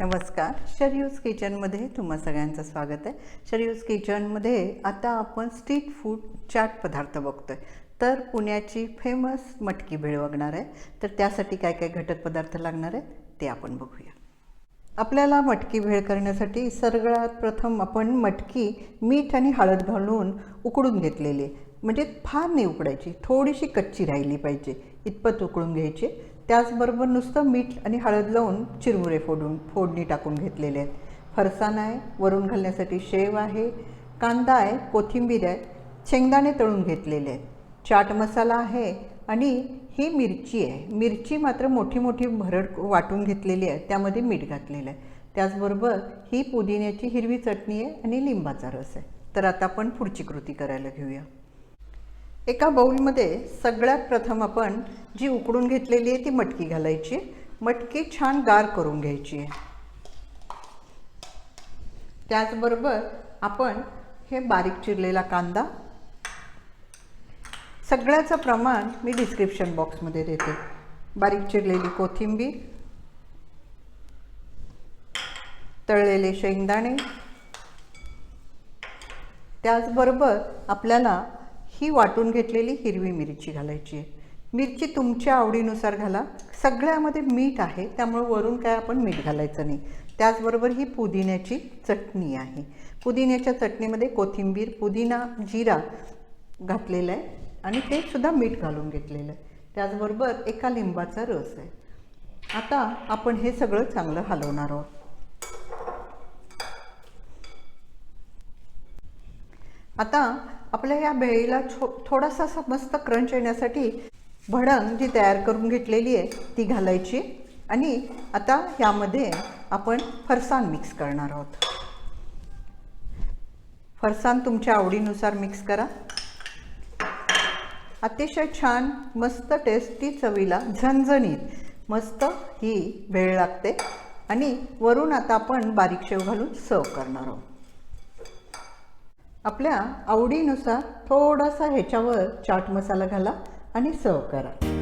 नमस्कार. शरयूज किचनमध्ये तुम्हा सगळ्यांचं स्वागत आहे. शरयूज किचनमध्ये आता आपण स्ट्रीट फूड चाट पदार्थ बघतोय. तर पुण्याची फेमस मटकी भेळ बघणार आहे. तर त्यासाठी काय काय घटक पदार्थ लागणार आहेत ते आपण बघूया. आपल्याला मटकी भेळ करण्यासाठी सगळ्यात प्रथम आपण मटकी मीठ आणि हळद घालून उकडून घेतलेली म्हणजे फार नाही उकडायची थोडीशी कच्ची राहिली पाहिजे. इतपत उकळून घ्यायची. त्याचबरोबर नुसतं मीठ आणि हळद लावून चिरमुरे फोडून फोडणी टाकून घेतलेले आहेत. फरसाण आहे वरून घालण्यासाठी शेव आहे कांदा आहे कोथिंबीर आहे शेंगदाणे तळून घेतलेले आहेत. चाट मसाला आहे आणि ही मिरची आहे. मिरची मात्र मोठी मोठी भरड वाटून घेतलेली आहे. त्यामध्ये मीठ घातलेलं आहे. त्याचबरोबर ही पुदिन्याची हिरवी चटणी आहे आणि लिंबाचा रस आहे. तर आता आपण पुढची कृती करायला घेऊया. एका बाऊलमध्ये सगळ्यात प्रथम आपण जी उकडून घेतलेली आहे ती मटकी घालायची. मटकी छान गार करून घ्यायची. आहे त्याचबरोबर आपण हे बारीक चिरलेला कांदा. सगळ्याचं प्रमाण मी डिस्क्रिप्शन बॉक्समध्ये देते. बारीक चिरलेली कोथिंबीर. तळलेले शेंगदाणे. त्याचबरोबर आपल्याला ही वाटून घेतलेली हिरवी मिरची घालायची आहे. मिरची तुमच्या आवडीनुसार घाला. सगळ्यामध्ये मीठ आहे त्यामुळे वरून काय आपण मीठ घालायचं नाही. त्याचबरोबर ही पुदिन्याची चटणी आहे. पुदिन्याच्या चटणीमध्ये कोथिंबीर पुदिना जिरा घातलेला आहे आणि ते सुद्धा मीठ घालून घेतलेलं आहे. त्याचबरोबर एका लिंबाचा रस आहे. आता आपण हे सगळं चांगलं हलवणार आहोत. आता आपल्या या भेळीला छो थोडासा असा मस्त क्रंच येण्यासाठी भडंग जी तयार करून घेतलेली आहे ती घालायची. आणि आता यामध्ये आपण फरसाण मिक्स करणार आहोत. फरसाण तुमच्या आवडीनुसार मिक्स करा. अतिशय छान मस्त टेस्टी चवीला झणझणीत मस्त ही भेळ लागते. आणि वरून आता आपण बारीक शेव घालून सर्व करणार आहोत. आपल्या आवडीनुसार थोडासा ह्याच्यावर चाट मसाला घाला. आणि सर्व करा.